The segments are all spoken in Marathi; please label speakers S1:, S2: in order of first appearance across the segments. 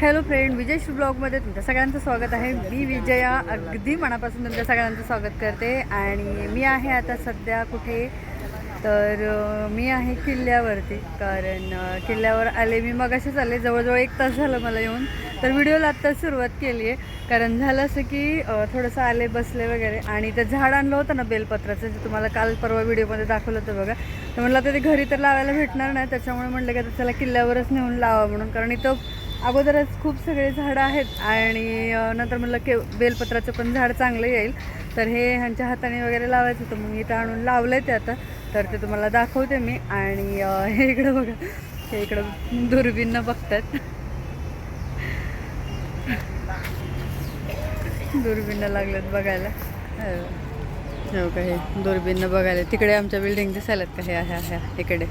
S1: हॅलो फ्रेंड विजयश्री ब्लॉगमध्ये तुमच्या सगळ्यांचं स्वागत आहे. मी विजया अगदी मनापासून तुमच्या सगळ्यांचं स्वागत करते. आणि मी आहे आता सध्या कुठे? तर मी आहे किल्ल्यावरती. कारण किल्ल्यावर आले मी मग असेच आले. जवळजवळ एक तास झालं मला येऊन. तर व्हिडिओला आत्ताच सुरुवात केली आहे. कारण झालं असं की थोडंसं आले बसले वगैरे. आणि ते झाड आणलं होतं ना बेलपत्राचं जे तुम्हाला काल परवा व्हिडिओमध्ये दाखवलं होतं बघा. तर म्हणलं आता ते घरी तर लावायला भेटणार नाही. त्याच्यामुळे म्हणलं की आता त्याला किल्ल्यावरच नेऊन लावा म्हणून. कारण इथं अगोदरच खूप सगळे झाडं आहेत आणि नंतर म्हणलं के बेलपत्राचं पण झाड चांगलं येईल. तर हे ह्यांच्या हाताने वगैरे लावायचं होतं मग इथं आणून लावलं आहे ते आता. तर ते तुम्हाला दाखवते मी आणि हे इकडं बघा हे इकडं दुर्बीननं बघतात. दुर्बीनं लागलेत बघायला. हो. हो का हे दुर्बीननं बघायला. तिकडे आमच्या बिल्डिंग दिसायलात का? हे ह्या ह्या इकडे.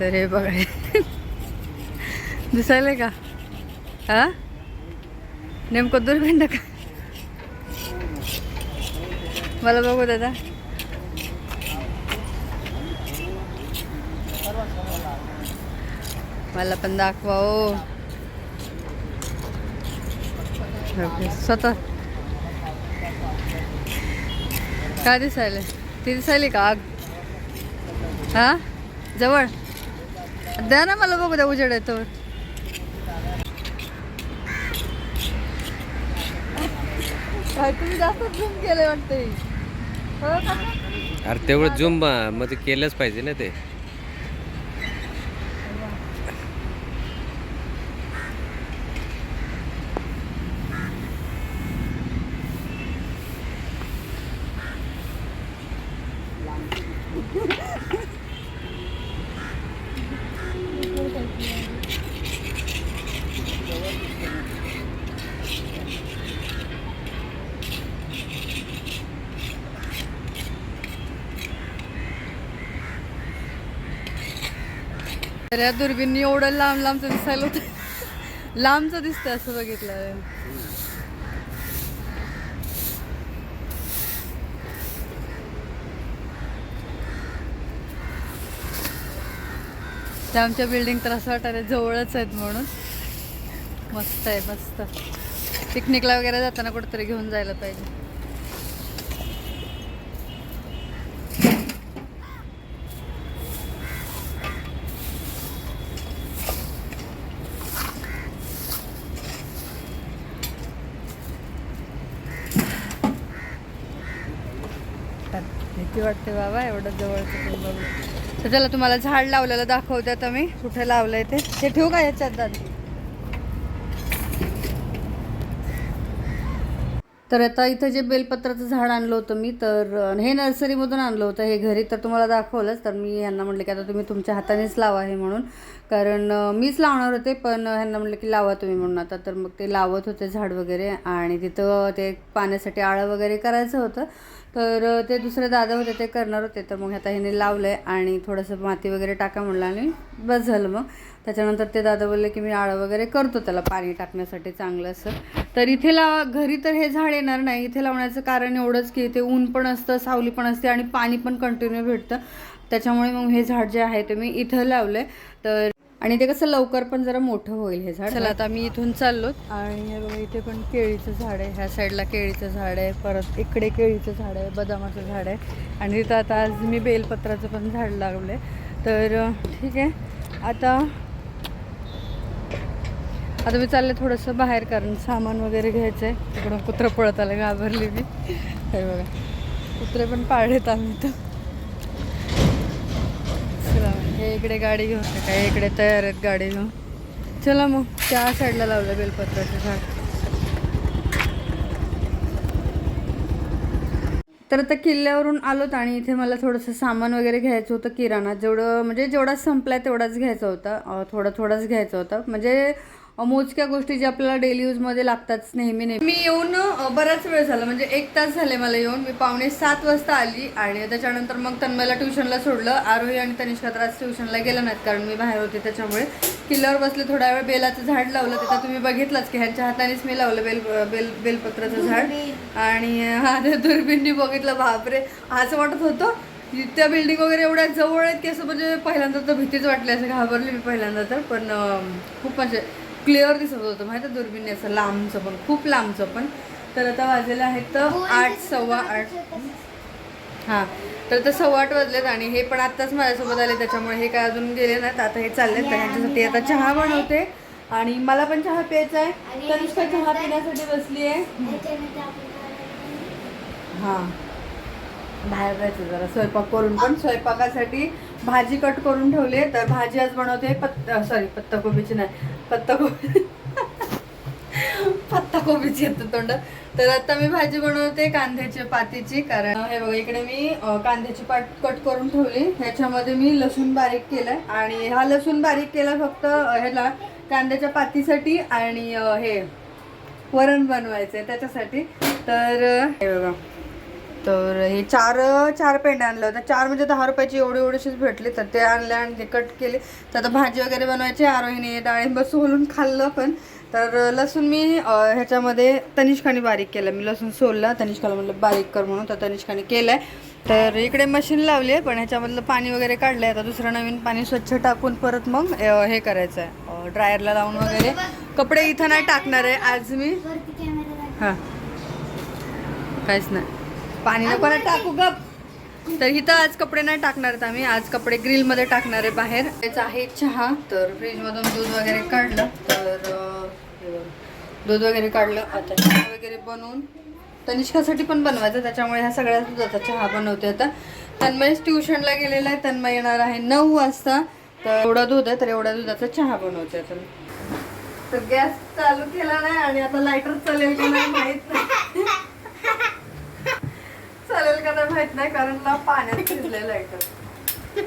S1: तर हे बघा. हे. दिसायलंय का? हा? नेमकं दुर्बीन का? मला बघू दादा. मला पण दाखवा ओ ओके, स्वतः. काय दिसायला? ती दिसायली का आग? हा? जवळ? द्या ना मला बघू द्या उजेड येतो तुम्ही जास्त झूम केलं
S2: अरे तेवढं झूममध्ये केलंच पाहिजे ना ते.
S1: तर या दुर्बीन एवढं लांब लांबचं दिसायला होतं. लांबचं दिसतं असं बघितलं त्या आमच्या बिल्डिंग तर असं वाटायला जवळच आहेत म्हणून. मस्त आहे मस्त. पिकनिकला वगैरे जाताना कुठेतरी घेऊन जायला पाहिजे तर भीती वाटते बाबा एवढं जवळचं पण बघू? तर चला तुम्हाला झाड लावलेलं दाखवते आता मी. कुठे लावलंय ते? हे ठेवू का याच्यात दादा तर आता इथं जे बेलपत्राचं झाड आणलं होतं मी तर हे नर्सरीमधून आणलं होतं हे घरी तर तुम्हाला दाखवलंच तर मी ह्यांना म्हटलं की आता तुम्ही तुमच्या हातानेच लावा हे म्हणून. कारण मीच लावणार होते पण ह्यांना म्हटलं की लावा तुम्ही म्हणून. आता तर मग ते लावत होते झाड वगैरे आणि तिथं ते पाण्यासाठी आळं वगैरे करायचं होतं. तर ते दुसरे दादा होते ते करणार होते तर मग आता ह्याने लावलं आहे आणि थोडंसं माती वगैरे टाका म्हणलं आणि बस झालं मग. त्याच्यानंतर ते दादा बोलले की मी आळं वगैरे करतो त्याला पाणी टाकण्यासाठी चांगलं असं. तर इथे लावा घरी तर हे झाड येणार नाही. इथे लावण्याचं कारण एवढंच की इथे ऊन पण असतं सावली पण असते आणि पाणी पण कंटिन्यू भेटतं. त्याच्यामुळे मग हे झाड जे आहे ते मी इथं लावलं तर आणि ते कसं लवकर पण जरा मोठं होईल हे झाड. चला आता मी इथून चाललो. आणि हे बघा इथे पण केळीचं झाड आहे. ह्या साईडला केळीचं झाड आहे. परत इकडे केळीचं झाड आहे. बदामाचं झाड आहे. आणि तिथं आता आज मी बेलपत्राचं पण झाड लावलं आहे तर ठीक आहे. आता आता मी चालले थोडंसं बाहेर कारण सामान वगैरे घ्यायचं आहे तिकडून कुत्रं पळत आलं घाबरली मी. हे बघा. कुत्रे पण पाळलेत आम्ही तर चला हे इकडे गाडी घेऊन काय इकडे तयार आहेत गाडी घेऊन. चला मग त्या साईडला लावलं बेलपत्राचं झाड. तर आता किल्ल्यावरून आलोत आणि इथे मला थोडंसं सामान वगैरे घ्यायचं होतं किराणा. जेवढं म्हणजे जेवढा संपलाय तेवढाच घ्यायचा होता. थोडा थोडाच घ्यायचा होता. म्हणजे मोजक्या गोष्टी ज्या आपल्याला डेली यूजमध्ये लागतात नेहमी नेहमी. मी येऊन बराच वेळ झाला म्हणजे एक तास झाले मला येऊन. मी पावणे सात वाजता आली आणि त्याच्यानंतर मग तन्मयला ट्युशनला सोडलं. आरोही आणि तनिष्का तर आज ट्युशनला गेलं नाहीत कारण मी बाहेर होते त्याच्यामुळे. किल्ल्यावर बसले थोडा वेळ बेलाचं झाड लावलं. तिथं तुम्ही बघितलंच की ह्यांच्या हातानेच मी लावलं बेल बेल बेलपत्राचं झाड. आणि हा ते दुर्बिणनी बघितलं. बापरे! असं वाटत होतं. त्या बिल्डिंग वगैरे एवढ्या जवळ आहेत की असं म्हणजे पहिल्यांदा तर भीतीच वाटली. असं घाबरली मी पहिल्यांदा तर. पण खूप म्हणजे क्लिअर दिसत होतं. माहिती आहे दुर्बिणी असं लांबचं पण खूप लांबचं पण. तर आता वाजलेलं आहेत तर आठ सव्वा आठ. हां. तर आता सव्वा आठ वाजलेत आणि हे पण आत्ताच माझ्यासोबत आले त्याच्यामुळे हे काय अजून गेले नाहीत. आता हे चाललेत तर ह्यांच्यासाठी आता चहा बनवते. आणि मला पण चहा प्यायचा आहे. तनिष्का चहा पिण्यासाठी बसली आहे. हां. बाहेर जायचं जरा. स्वयंपाक करून पण स्वयंपाकासाठी. भाजी कट करून ठेवली आहे तर भाजी आज बनवते पत्ता सॉरी पत्ताकोबीची नाही पत्ताकोबी पत्ताकोबीची येतं तोंड तर आता मी भाजी बनवते कांद्याची पातीची कारण हे बघा इकडे मी कांद्याची पात कट करून ठेवली. ह्याच्यामध्ये मी लसूण बारीक केलाय. आणि हा लसूण बारीक केला फक्त ह्याला कांद्याच्या पातीसाठी आणि हे वरण बनवायचं आहे त्याच्यासाठी. तर हे बघा. तर हे चार चार पेंड्या आणल्या होत्या चार म्हणजे दहा रुपयाची एवढी एवढीशीच भेटली तर ते आणले आणि ते कट केले. तर आता भाजी वगैरे बनवायची आरोहीने डाळिंब सोलून खाल्लं पण. तर लसूण मी ह्याच्यामध्ये तनिष्काने बारीक केलं मी लसूण सोलला तनिष्काला म्हटलं बारीक कर म्हणून तर तनिष्काने केलं आहे तर इकडे मशीन लावली आहे पण ह्याच्यामधलं पाणी वगैरे काढलं आहे आता दुसरं नवीन पाणी स्वच्छ टाकून परत मग हे करायचं आहे ड्रायरला लावून वगैरे. कपडे इथं नाही टाकणार आहे आज मी. हां. काहीच नाही. पाणी नको ना टाकू गप. तर इथं आज कपडे नाही टाकणार आहेत आम्ही. आज कपडे ग्रिलमध्ये टाकणार आहे बाहेर. त्याचा आहे चहा. तर फ्रीजमधून दूध वगैरे काढलं. तर दूध वगैरे काढलं. आता चहा वगैरे बनवून. तनिष्कासाठी पण बनवायचं. त्याच्यामुळे ह्या सगळ्या दुधाचा चहा बनवते आता. तन्मय ट्युशनला गेलेला आहे. तन्मय येणार आहे नऊ वाजता. तर एवढा दूध आहे तर एवढ्या दुधाचा चहा बनवते आता. तर गॅस चालू केला नाही आणि आता लायटर चालेल की नाही माहीत नाही चालेल का नाही माहीत नाही कारण ना पाण्यात शिजलेलं लायटर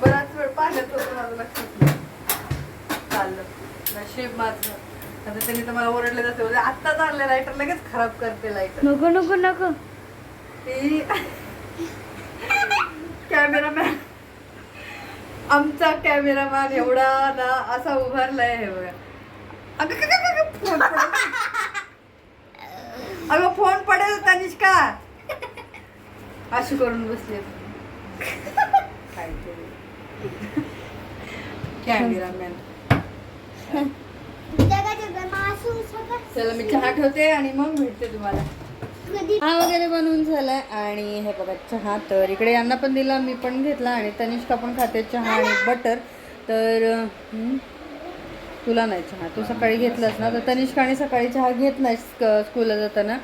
S1: बराच वेळ पाण्यात होतं माझं लक्षात नाही. चाललं. नशीब माझं. आता त्यांनी तर मला ओरडले जाते म्हणजे आत्ताच आणले लायटर लगेच खराब करते लायटर
S3: नको नको नको.
S1: ती कॅमेरामॅन आमचा कॅमेरामॅन एवढा ना असा उभारलाय हे बघा. अगं, फोन पडेल. अगं फोन पडेल तनिष्का अशी करून बसले. कॅमेरामॅन चला मी चहा ठेवते आणि मग भेटते तुम्हाला. हा वगैरे बनवून झालाय आणि हे बघा चहा तर इकडे यांना पण दिला मी पण घेतला आणि तनिष्का पण खाते चहा आणि बटर. तर तुला नाही चहा तू सकाळी घेतलास ना? तर तनिष्काने सकाळी चहा घेत नाही स्कूलला जाताना.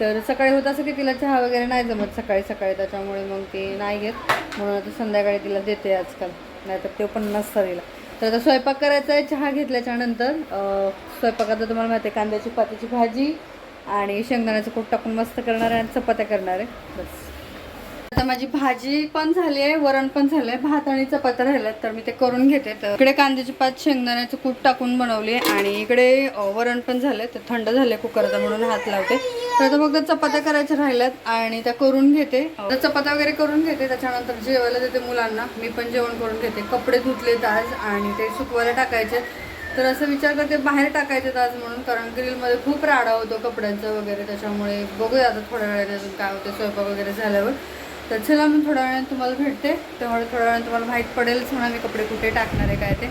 S1: तर सकाळी होत असं की तिला चहा वगैरे नाही जमत सकाळी सकाळी त्याच्यामुळे मग ती नाही घेत. म्हणून आता संध्याकाळी तिला देते आजकाल. नाहीतर ते पण नसतं तर आता स्वयंपाक करायचा आहे चहा घेतल्याच्या नंतर स्वयंपाकात तुम्हाला माहिती आहे कांद्याची पातीची भाजी आणि शेंगदाण्याचं कूट टाकून मस्त करणार आहे आणि चपात्या करणार आहे. बस. माझी भाजी पण झाली आहे वरण पण झालंय भात आणि चपात्या राहिल्यात तर मी ते करून घेते. तर इकडे कांद्याची पात शेंगदाण्याचं कूट टाकून बनवली आणि इकडे वरण पण झालंय तर थंड झालंय कुकरचा म्हणून हात लावते. तर आता फक्त चपात्या करायच्या राहिल्यात आणि त्या करून घेते. तर चपात्या वगैरे करून घेते त्याच्यानंतर जेवायला देते मुलांना. मी पण जेवण करून घेते. कपडे धुतलेत आज आणि ते सुकवायला टाकायचे. तर असं विचार करते बाहेर टाकायचे आज म्हणून कारण ग्रिलमध्ये खूप राडा होतो कपड्यांचा वगैरे त्याच्यामुळे बघूया आता थोड्या वेळाने अजून काय होते स्वयंपाक वगैरे झाल्यावर. तर चला मी थोड्या वेळाने तुम्हाला भेटते. तेव्हा थोड्या वेळाने तुम्हाला माहीत पडेलच म्हणा मी कपडे कुठे टाकणार आहे काय ते.